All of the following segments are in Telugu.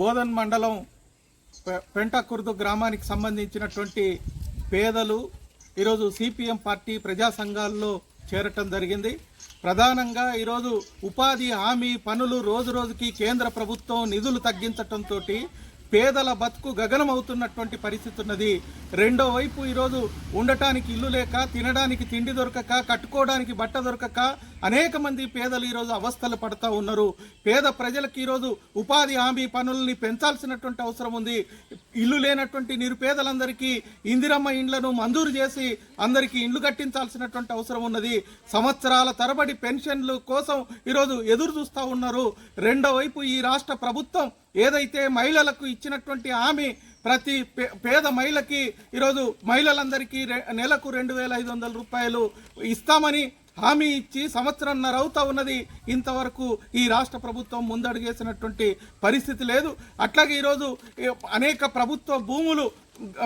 బోధన్ మండలం పె- పెంటకుర్దు గ్రామానికి సంబంధించినటువంటి పేదలు ఈరోజు సిపిఎం పార్టీ ప్రజా సంఘాల్లో చేరటం జరిగింది. ప్రధానంగా ఈరోజు ఉపాధి హామీ పనులు రోజు రోజుకి కేంద్ర ప్రభుత్వం నిధులు తగ్గించటంతో పేదల బతుకు గగనమవుతున్నటువంటి పరిస్థితి ఉన్నది రెండో వైపు ఈరోజు ఉండటానికి ఇల్లు లేక తినడానికి తిండి దొరకక కట్టుకోవడానికి బట్ట దొరకక అనేక మంది పేదలు ఈరోజు అవస్థలు పడతా ఉన్నారు. పేద ప్రజలకు ఈరోజు ఉపాధి హామీ పనుల్ని పెంచాల్సినటువంటి అవసరం ఉంది. ఇల్లు లేనటువంటి నిరుపేదలందరికీ ఇందిరమ్మ ఇండ్లను మంజూరు చేసి అందరికీ ఇండ్లు కట్టించాల్సినటువంటి అవసరం ఉన్నది. సంవత్సరాల తరబడి పెన్షన్లు కోసం ఈరోజు ఎదురు చూస్తూ ఉన్నారు. రెండో వైపు ఈ రాష్ట్ర ప్రభుత్వం ఏదైతే మహిళలకు ఇచ్చినటువంటి హామీ ప్రతి పే- పేద మహిళకి ఈరోజు మహిళలందరికీ నెలకు రెండు వేల ఐదు వందల రూపాయలు ఇస్తామని హామీ ఇచ్చి సంవత్సరంన్నర అవుతా ఉన్నది. ఇంతవరకు ఈ రాష్ట్ర ప్రభుత్వం ముందడుగేసినటువంటి పరిస్థితి లేదు. అట్లాగే ఈరోజు అనేక ప్రభుత్వ భూములు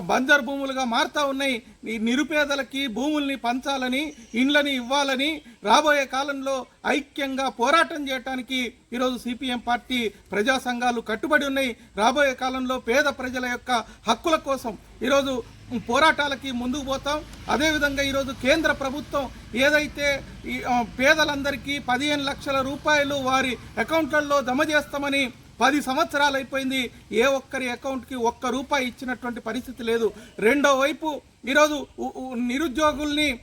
బంజర్ భూములుగా మారుతా ఉన్నాయి. ఈ నిరుపేదలకి భూముల్ని పంచాలని ఇండ్లని ఇవ్వాలని రాబోయే కాలంలో ఐక్యంగా పోరాటం చేయడానికి ఈరోజు సిపిఎం పార్టీ ప్రజా సంఘాలు కట్టుబడి ఉన్నాయి. రాబోయే కాలంలో పేద ప్రజల యొక్క హక్కుల కోసం ఈరోజు పోరాటాలకి ముందుకు పోతాం. అదేవిధంగా ఈరోజు కేంద్ర ప్రభుత్వం ఏదైతే ఈ పేదలందరికీ పదిహేను లక్షల రూపాయలు వారి అకౌంట్లలో జమ చేస్తామని పది సంవత్సరాలు అయిపోయింది. ఏ ఒక్కరి అకౌంట్కి ఒక్క రూపాయి ఇచ్చినటువంటి పరిస్థితి లేదు. రెండో వైపు ఈరోజు ఉ- నిరుద్యోగుల్ని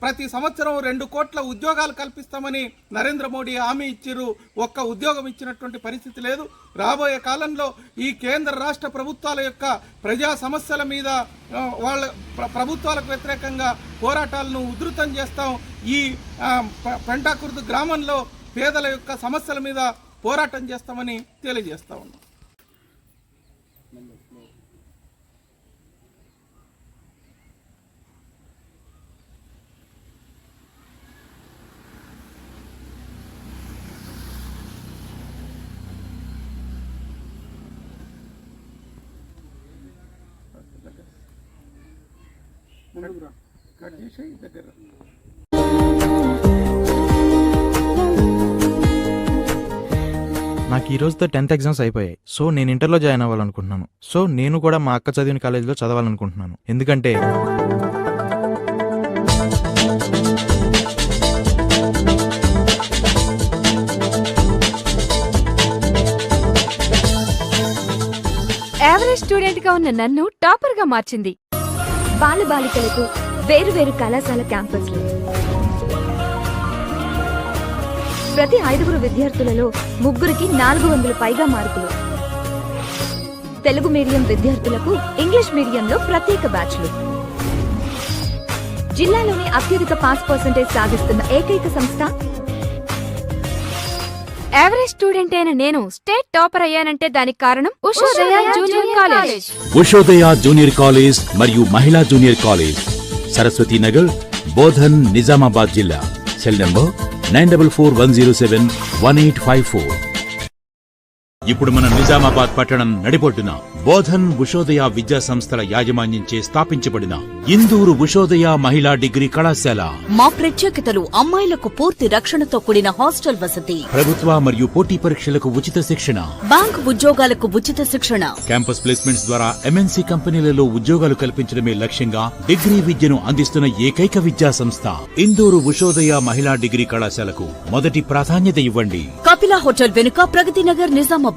ప్రతి సంవత్సరం రెండు కోట్ల ఉద్యోగాలు కల్పిస్తామని నరేంద్ర మోడీ హామీ ఇచ్చిర్రు. ఒక్క ఉద్యోగం ఇచ్చినటువంటి పరిస్థితి లేదు. రాబోయే కాలంలో ఈ కేంద్ర రాష్ట్ర ప్రభుత్వాల యొక్క ప్రజా సమస్యల మీద వాళ్ళ ప్రభుత్వాలకు వ్యతిరేకంగా పోరాటాలను ఉధృతం చేస్తాం. ఈ పెంటాకుర్దు గ్రామంలో పేదల యొక్క సమస్యల మీద పోరాటం చేస్తామని తెలియజేస్తా ఉన్నాం. కట్ చేసి దగ్గర. నాకు ఈ రోజుతో టెన్త్ ఎగ్జామ్స్ అయిపోయాయి. సో నేను ఇంటర్లో జాయిన్ అవ్వాలనుకుంటున్నాను. సో నేను కూడా మా అక్క చదివిన కాలేజీలో చదవాలనుకుంటున్నాను. ఎందుకంటే యావరేజ్ స్టూడెంట్గా ఉన్న నన్ను టాపర్గా మార్చింది. బాలబాలికలకు బాలికలకు వేరు వేరు కళాశాల క్యాంపస్లు. ప్రతి ఐదుగురు విద్యార్థులలో ముగ్గురికి నాలుగు వందల పైగా మార్కులు. తెలుగు మీడియం విద్యార్థులకు ఇంగ్లీష్ మీడియంలో ప్రత్యేక బ్యాచ్లు. జిల్లాలోని అత్యధిక పాస్ పర్సంటేజ్ సాధిస్తున్న ఏకైక సంస్థ యావరేజ్ స్టూడెంట్ అయిన నేను స్టేట్ టాపర్ అయ్యానంటే దానికి కారణం Ushodaya junior college Ushodaya junior college మరియు మహిళా జూనియర్ కాలేజ్ సరస్వతి నగర్ బోధన్ నిజామాబాద్ జిల్లా. Cell number nine double four one zero seven one eight five four. ఇప్పుడు మన నిజామాబాద్ పట్టణం నడిబొడ్డున బోధన్ ఉషోదయ విద్యా సంస్థల యాజమాన్యంచే స్థాపించబడిన ఇందూరు ఉషోదయ మహిళా డిగ్రీ కళాశాల. మా ప్రత్యేకతలు అమ్మాయిలకు పూర్తి రక్షణతో కూడిన హాస్టల్ వసతి. ప్రభుత్వ మరియు పోటీ పరీక్షలకు ఉచిత శిక్షణ. బ్యాంక్ ఉద్యోగాలకు ఉచిత శిక్షణ. క్యాంపస్ ప్లేస్మెంట్స్ ద్వారా ఎంఎన్సీ కంపెనీలలో ఉద్యోగాలు కల్పించడమే లక్ష్యంగా డిగ్రీ విద్యను అందిస్తున్న ఏకైక విద్యా సంస్థ. ఇందూరు ఉషోదయ మహిళా డిగ్రీ కళాశాలకు మొదటి ప్రాధాన్యత ఇవ్వండి. కపిల హోటల్ వెనుక ప్రగతి నగర్ నిజామాబాద్